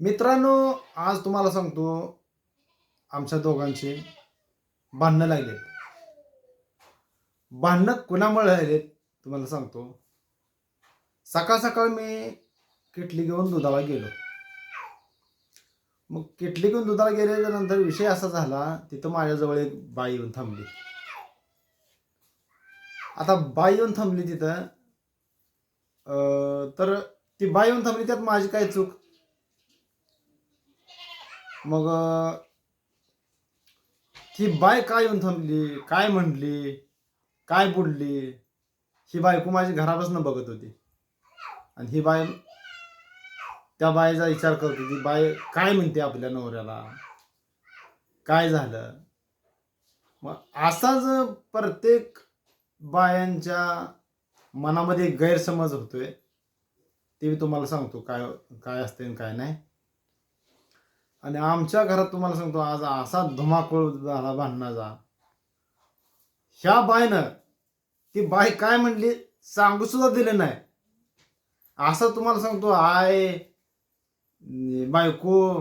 मित्रांनो आज तुम्हाला सांगतो आमच्या दोघांचे भांडणं लागलेत. भांडणं कुणामुळे लागलेत तुम्हाला सांगतो. सकाळ सकाळ मी किटली घेऊन दुधाला गेलो. मग किटली घेऊन दुधाला गेल्याच्यानंतर विषय असा झाला तिथं माझ्याजवळ एक बाई येऊन थांबली. आता बाई येऊन थांबली तिथं तर ती बाई येऊन थांबली त्यात माझी काय चूक? मग ती बाय काय येऊन थांबली? काय म्हणली? काय बुडली ही बायको माझी घरापासून बघत होती. आणि ही बाय त्या बायचा विचार करत होती बाय काय म्हणते आपल्या नवऱ्याला? काय झालं? मग असाच प्रत्येक बायांच्या मनामध्ये गैरसमज होतोय. ते मी तुम्हाला सांगतो काय काय असते आणि काय नाही. आणि आमच्या घरात तुम्हाला सांगतो आज असा धुमाकूळ झाला भांडणाचा. ह्या बायनं ती बाय काय म्हणली? सांगू सुद्धा दिले नाही. असं तुम्हाला सांगतो आय बायको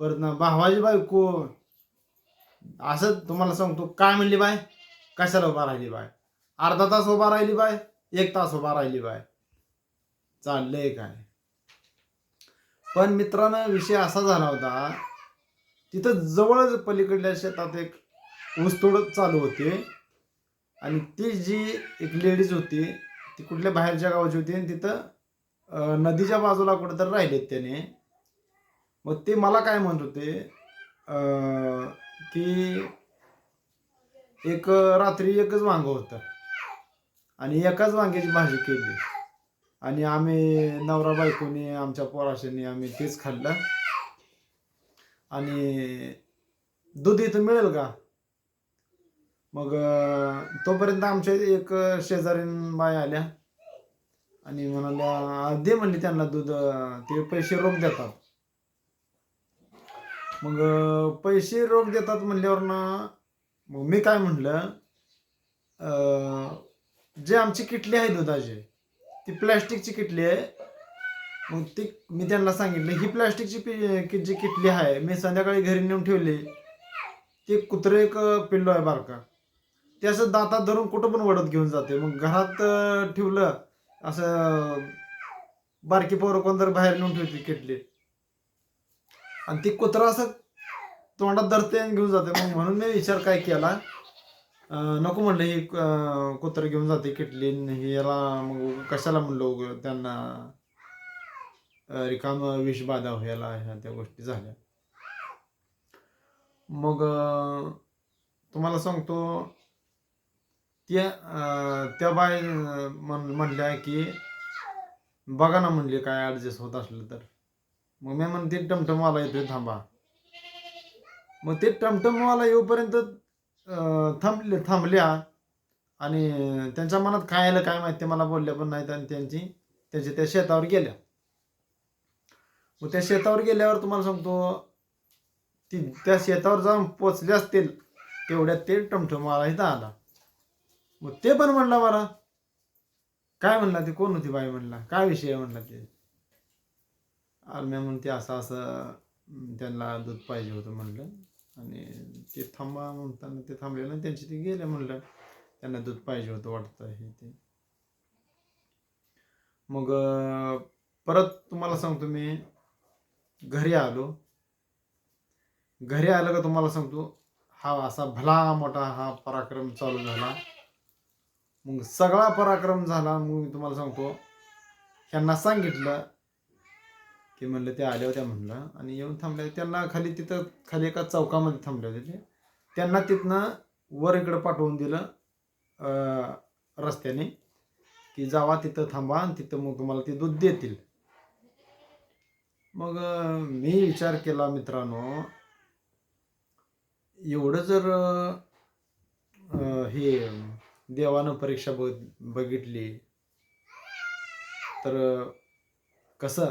परत ना भावाजी बायको. असं तुम्हाला सांगतो काय म्हणली बाय कशाला उभा राहिली बाय अर्धा तास उभा राहिली बाय एक तास उभा राहिली बाय चाललंय काय? पण मित्रांनो विषय असा झाला होता तिथं जवळच पलीकडल्या शेतात एक ऊसतोड चालू होते. आणि ती जी एक लेडीज होती ती कुठल्या बाहेरच्या गावाची होती आणि तिथं नदीच्या बाजूला कुठंतरी राहिलेत त्याने. मग ते मला काय म्हणत होते की एक रात्री एकच वांग होतं. आणि एकाच वांग्याची भाजी केली. आणि आम्ही नवरा बायकोनी आमच्या पोराशांनी आम्ही तेच खाल्लं. आणि दूध इथं मिळेल का? मग तोपर्यंत आमच्या एक शेजारीन बाय आल्या. आणि म्हणाल्या दे म्हणले त्यांना दूध ते पैसे रोख देतात. मग पैसे रोख देतात म्हणल्यावर ना मग मी काय म्हणलं जे आमची किटली आहे दुधाची ती प्लॅस्टिकची किटली आहे. मग ती मी त्यांना सांगितलं ही प्लॅस्टिकची पि- जी किटली आहे मी संध्याकाळी घरी नेऊन ठेवली. ते कुत्रे एक पिल्लो आहे बारका. ते असं दातात धरून कुठं पण वडत घेऊन जाते. मग घरात ठेवलं असं बारकी पोरं कोण तर बाहेर नेऊन ठेवते किटली. आणि ती कुत्रा असं तोंडात धरते आणि घेऊन जाते. मग म्हणून मी विचार काय केला नको म्हणलं हे कुत्र घेऊन जाते किटली हे याला मग कशाला म्हणलं त्यांना? रिकाम विष बाधा व्हायला ह्या त्या गोष्टी झाल्या. मग तुम्हाला सांगतो त्या त्या बाय म्हण म्हणल्या की बघा ना म्हणले काय ॲडजस्ट होत असलं तर. मग मी म्हणते टमटमवाला येतोय थांबा. मग ते टमटमवाला येऊपर्यंत थांबले थांबल्या आणि त्यांच्या मनात काय आलं काय माहिती मला बोलल्या पण नाहीत आणि त्यांची त्यांच्या त्या शेतावर गेल्या. मग त्या शेतावर गेल्यावर तुम्हाला सांगतो ती त्या शेतावर जाऊन पोचले असतील तेवढ्यात ते टमटमवाला इथं आला. मग ते पण म्हणला मला काय म्हणला ते? कोण होती बाई म्हणला? काय विषय आहे? म्हणला ते. आलम्या म्हणते असं असं त्यांना दूध पाहिजे होतं म्हणलं. आणि ते थांबा म्हणताना ते थांबले ना त्यांचे ते गेले म्हणलं त्यांना दूध पाहिजे होतं वाटतं हे ते. मग परत तुम्हाला सांगतो मी घरी आलो. घरी आलं का तुम्हाला सांगतो हा असा भला मोठा हा पराक्रम चालू झाला. मग सगळा पराक्रम झाला मग मी तुम्हाला सांगतो ह्यांना सांगितलं की म्हणलं त्या आल्या होत्या म्हणलं आणि येऊन थांबल्या. त्यांना खाली तिथं खाली एका चौकामध्ये थांबले होते ते. त्यांना तिथनं वर इकडं पाठवून दिलं रस्त्याने की जावा तिथं थांबा आणि तिथं मग तुम्हाला ते दूध देतील. मग मी विचार केला मित्रांनो एवढं जर हे देवानं परीक्षा बघ बघितली तर कसं?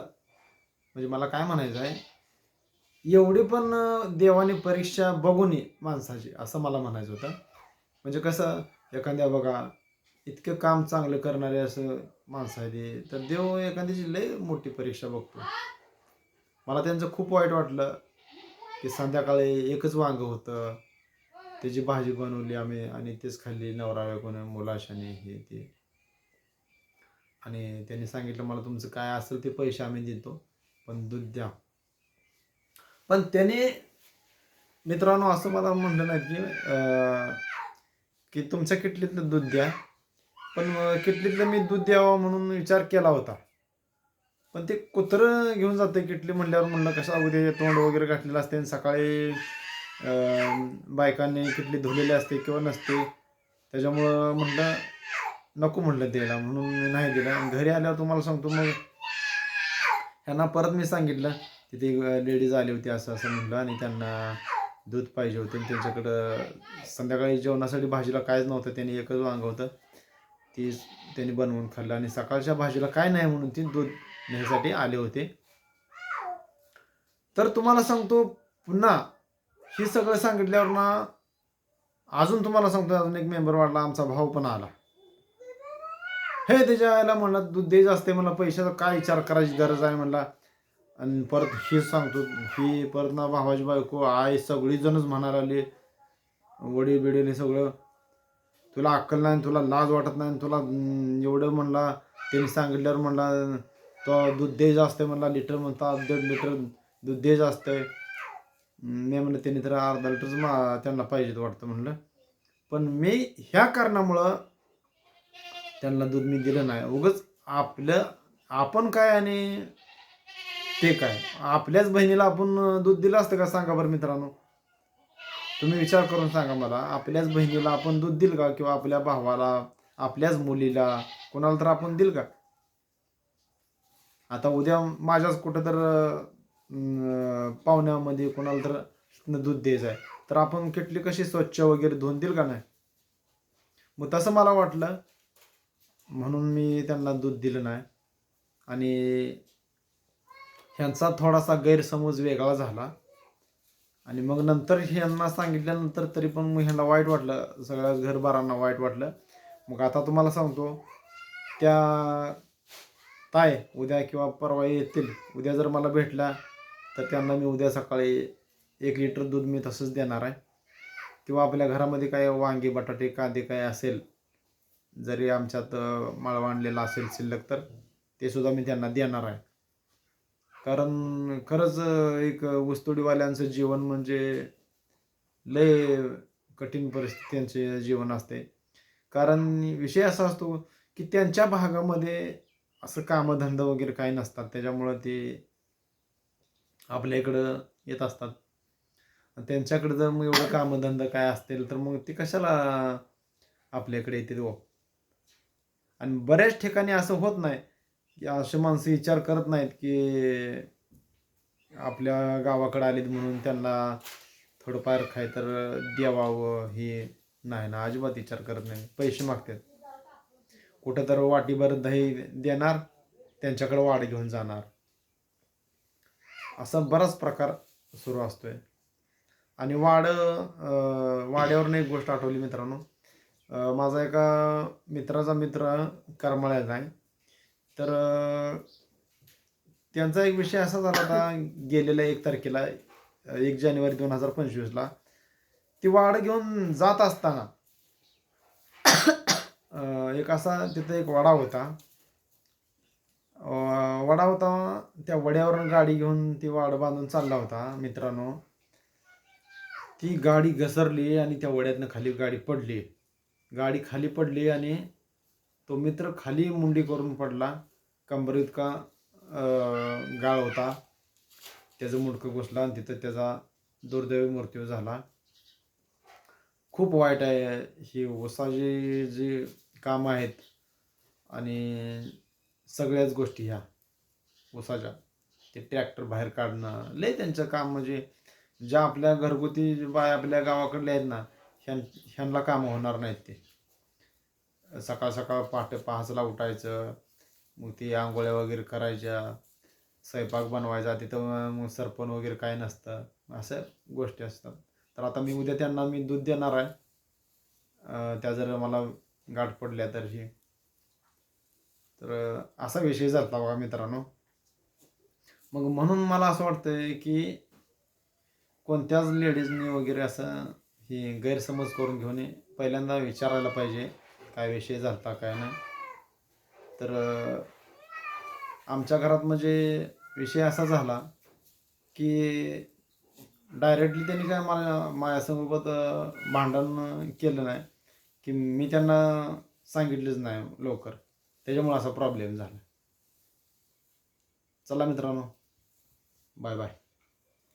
म्हणजे मला काय म्हणायचं आहे एवढी पण देवाने परीक्षा बघून ये माणसाची असं मला म्हणायचं होतं. म्हणजे कसं एखाद्या बघा इतकं काम चांगलं करणारे असं माणसं आहे तर देव एखाद्याची लय मोठी परीक्षा बघतो. मला त्यांचं खूप वाईट वाटलं की संध्याकाळी एकच वांग होतं. त्याची भाजी बनवली आम्ही आणि तेच खाल्ली नवरा कोण मुलाशाने हे ते. आणि त्यांनी सांगितलं मला तुमचं काय असेल ते पैसे आम्ही देतो. पण दूध द्या. पण त्याने मित्रांनो असं मला म्हणलं नाही की की तुमच्या किटलीतलं दूध द्या. पण किटलीतलं मी दूध द्यावं म्हणून विचार केला होता. पण ते कुत्रं घेऊन जाते किटली म्हणल्यावर म्हणलं कशा उद्या तोंड वगैरे घातलेलं असते आणि सकाळी बायकांनी किटली धुलेली असते किंवा नसते. त्याच्यामुळं म्हणलं नको म्हणलं द्यायला म्हणून मी नाही दिला. घरी आल्यावर तुम्हाला सांगतो मग ह्यांना परत मी सांगितलं तिथे लेडीज आली होती असं असं म्हणलं आणि त्यांना दूध पाहिजे होतं आणि त्यांच्याकडं संध्याकाळी जेवणासाठी भाजीला कायच नव्हतं त्यांनी एकच वांग होतं. ती त्यांनी बनवून खाल्लं आणि सकाळच्या भाजीला काय नाही म्हणून ती दूध न्यायसाठी आले होते. तर तुम्हाला सांगतो पुन्हा हे सगळं सांगितल्यावर ना अजून तुम्हाला सांगतो अजून एक मेंबर वाढला आमचा भाऊ पण आला. हे त्याच्या आईला म्हणला दूध द्यायचं असते मला पैशाचा काय विचार करायची गरज आहे म्हणला. आणि परत हे सांगतो ही परत ना भावाची बायको आई सगळीजणच म्हणायला लागली. वडील बिडील हे सगळं. तुला अक्कल नाही तुला लाज वाटत नाही तुला एवढं म्हणला त्यांनी सांगितल्यावर म्हणला तो दूध द्यायचं असते म्हणला लिटर म्हणता दीड लिटर दूध द्यायचं असतंय. मी म्हणलं त्यांनी तर अर्धा लिटरच मा त्यांना पाहिजे वाटतं म्हणलं. पण मी ह्या कारणामुळं त्यांना दूध मी दिलं नाही. उगच आपलं आपण काय आणि ते काय? आपल्याच बहिणीला आपण दूध दिलं असतं का? सांगा बरं मित्रांनो. तुम्ही विचार करून सांगा मला आपल्याच बहिणीला आपण दूध दिल का? किंवा आपल्या भावाला आपल्याच मुलीला कोणाला तर आपण दिल का? आता उद्या माझ्याच कुठं तर पाहुण्यामध्ये कोणाला तर दूध द्यायचं आहे. तर आपण किटली कशी स्वच्छ वगैरे धुवून दिल का नाही? मग तसं मला वाटलं म्हणून मी त्यांना दूध दिलं नाही. आणि ह्यांचा थोडासा गैरसमज वेगळा झाला. आणि मग नंतर ह्यांना सांगितल्यानंतर तरी पण मग ह्यांना वाईट वाटलं. सगळ्या घरबारांना वाईट वाटलं. मग आता तुम्हाला सांगतो त्या ताय उद्या किंवा परवा येतील. उद्या जर मला भेटला तर त्यांना मी उद्या सकाळी एक लिटर दूध मी तसंच देणार आहे. किंवा आपल्या घरामध्ये काय वांगे बटाटे कांदे काय असेल जरी आमच्यात अं, माळवा आणलेला असेल शिल्लक तर ते सुद्धा मी त्यांना देणार आहे. कारण खरंच एक ऊसतोडीवाल्यांचं जीवन म्हणजे लय कठीण परिस्थितीचे जीवन असते. कारण विषय असा असतो की त्यांच्या भागामध्ये असं कामधंदा वगैरे काही नसतात. त्याच्यामुळं ते आपल्या इकडं येत असतात. त्यांच्याकडं त्यांच्याकडे जर मग एवढं कामधंदा काय असतील तर मग ते कशाला आपल्याकडे येते हो? आणि बऱ्याच ठिकाणी असं होत नाही की असे माणसं विचार करत नाहीत की आपल्या गावाकडे आलीत म्हणून त्यांना थोडंफार काय तर द्यावावं हे नाही ना अजिबात विचार करत नाही. पैसे मागतात. कुठं तर वाटीभर दही देणार त्यांच्याकडे वाढ घेऊन जाणार. असा बराच प्रकार सुरू असतोय. आणि वाड अं, वाड्यावरून एक गोष्ट आठवली मित्रांनो. माझा एका मित्राचा मित्र करमाळ्याचा आहे. तर त्यांचा एक विषय असा झाला होता गेलेल्या एक तारखेला एक जानेवारी दोन हजार पंचवीसला ती वाड घेऊन जात असताना एक असा तिथं एक वडा होता. वडा होता त्या वड्यावरून गाडी घेऊन ती वाड बांधून चालला होता मित्रांनो. ती गाडी घसरली आणि त्या वड्यातनं खाली गाडी पडली. गाडी खाली पडली आणि तो मित्र खाली मुंडी करून पडला. कंबर इतका गाळ होता. त्याचं मुडकं घुसला आणि तिथं त्याचा दुर्दैवी मृत्यू झाला. खूप वाईट आहे ही. ऊसाची जी कामं आहेत आणि सगळ्याच गोष्टी ह्या उसाच्या ते ट्रॅक्टर बाहेर काढणं लय त्यांचं काम म्हणजे ज्या आपल्या घरगुती बाय आपल्या गावाकडल्या आहेत ना ह्यां ह्यांना कामं होणार नाहीत ते. सकाळ सकाळ पहाटे पहाचला उठायचं मग ती आंघोळ्या वगैरे करायच्या स्वयंपाक बनवायचा तिथं मग सरपण वगैरे काय नसतं असं गोष्टी असतात. तर आता मी उद्या त्यांना मी दूध देणार आहे. त्या जर मला गाठ पडल्या तर ही. तर असा विषय झाला बघा मित्रांनो. मग म्हणून मला असं वाटतंय की कोणत्याच लेडीजने वगैरे असं हे गैरसमज करून घेऊन पहिल्यांदा विचारायला पाहिजे. काय विषय झालता काय नाही. तर आमच्या घरात म्हणजे विषय असा झाला की डायरेक्टली त्यांनी काय मला माझ्यासोबत भांडण केलं नाही की मी त्यांना सांगितलंच नाही लवकर. त्याच्यामुळे असा प्रॉब्लेम झाला. चला मित्रांनो बाय बाय